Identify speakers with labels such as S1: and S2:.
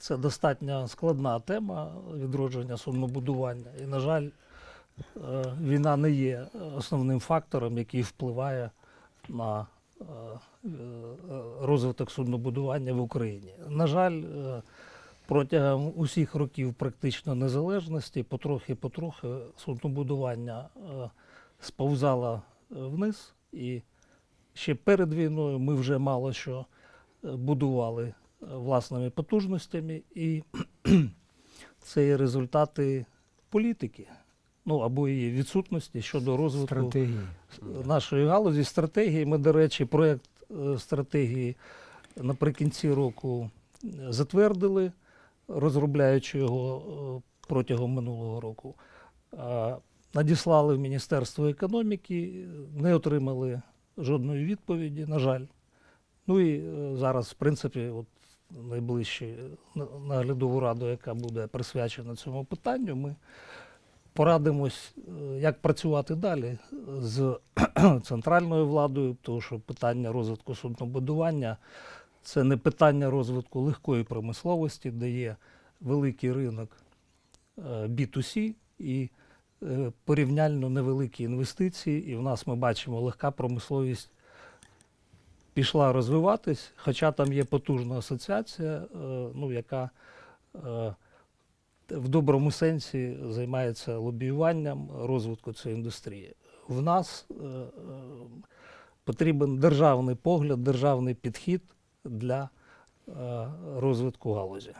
S1: Це достатньо складна тема відродження суднобудування. І, на жаль, е, війна не є основним фактором, який впливає на е, е, розвиток суднобудування в Україні. На жаль, протягом усіх років практично незалежності, потрохи-потрохи суднобудування сповзало вниз. І ще перед війною ми вже мало що будували власними потужностями, і це є результати політики, ну або її відсутності щодо розвитку
S2: Стратегії.
S1: нашої галузі. Стратегії. Ми, до речі, проєкт е, стратегії наприкінці року е, затвердили, розробляючи його е, протягом минулого року. Надіслали в Міністерство економіки, не отримали жодної відповіді, на жаль. Ну і зараз, в принципі, от найближче е, на- наглядову раду, яка буде присвячена цьому питанню, ми порадимось, е, як працювати далі з центральною владою, тому що питання розвитку суднобудування це не питання розвитку легкої промисловості, де є великий ринок е, B2C і е, порівняльно невеликі інвестиції. І в нас ми бачимо, легка промисловість пішла розвиватись, хоча там є потужна асоціація, е, ну, яка е, в доброму сенсі займається лобіюванням розвитку цієї індустрії. В нас е, потрібен державний погляд, державний підхід для розвитку галузі.